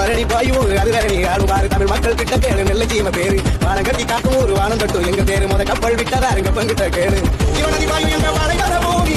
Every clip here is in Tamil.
பரணி பாயுவோம் அது தரணி ஆடுவாரு தமிழ் மக்கள் கிட்ட பேரு நெல்ல சீம பேரு. வானம் கட்டி காக்கும் ஒரு வானம் தட்டும் எங்க பேரு முத கப்பல் விட்டதா எங்க பங்கிட்ட கேளு. இவனதி பாயும் எங்க பாலைக்கார பூமி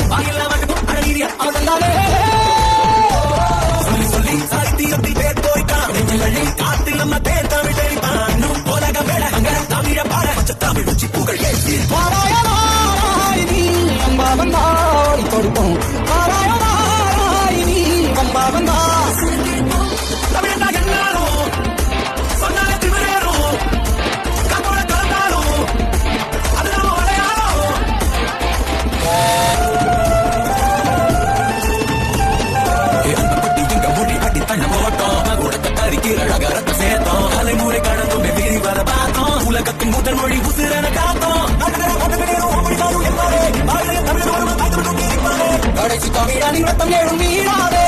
படைச்சு தமிழ் அணிவத்தம் ஏழும் வீழாதே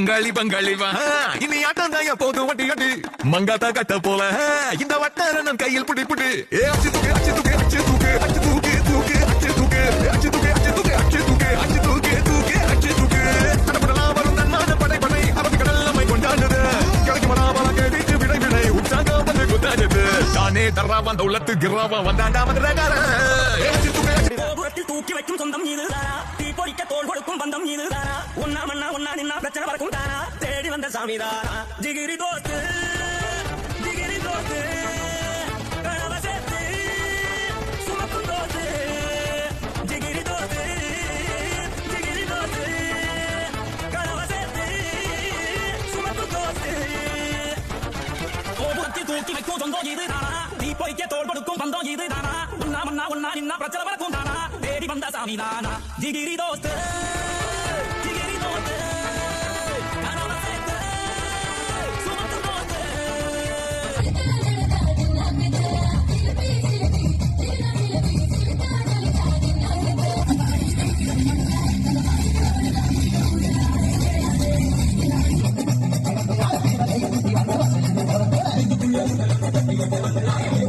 அங்காளி பங்காளி வா. இனி ஆட்டம் தாங்க போது வட்டி கட்டி. மங்காத்தா கட்ட போல. இந்த வட்டார நம் கையில் புடி புடி ஏ அச்சு தூக்கு அச்சு தூக்கு அச்சு தூக்கு அச்சு தூக்கு தூக்கு அச்சு தூக்கு. அச்சு தூக்கு அச்சு தூக்கு அச்சு தூக்கு அச்சு தூக்கு தூக்கு அச்சு தூக்கு. தடபடலாம் வரும் தன்மான படை படை. அரபி கடல் நம்மை கொண்டாடுது. கிடைக்கு மனாபலம் கேட்டு விடை விடை. உற்சாகம் வந்து குத்தாடுது தானே தர்றா வந்த உள்ளத்து கிராவா வந்தாண்டா மதுரகாரன் ஏ அச்சு தூக்கு அச்சு கோபுரத்தில் தூக்கி வைக்கும் சொந்தம் இதுதானா தீ பொறிக்க தோல் கொடுக்கும் பந்தம் இதுதானா உன்னா மண்ணா உன்னா நின்னா பிரச்சனை பறக்கும் தானா? தேடி வந்த சாமிதானா ஜிகிரி தோத்து ஜிகிரி தோத்து கனவ சேர்த்து சுமக்கும் தோஸ்து ஜிகிரி தோஸ்து ஜிகிரி தோஸ்து கனவ சேர்த்து சுமக்கும் தோஸ்து கோபுரத்தில் தூக்கி வைக்கும் சொந்தம் இதுதானா தீ பொறிக்க தோல் கொடுக்கும் பந்தம் இதுதானா ஒன்னா மண்ணா ஒன்னா நின்னா பிரச்சனை வரக்கும் தானா? தேடி வந்த சாமிதானா ஜிகிரி தோஸ்து Y me pongo a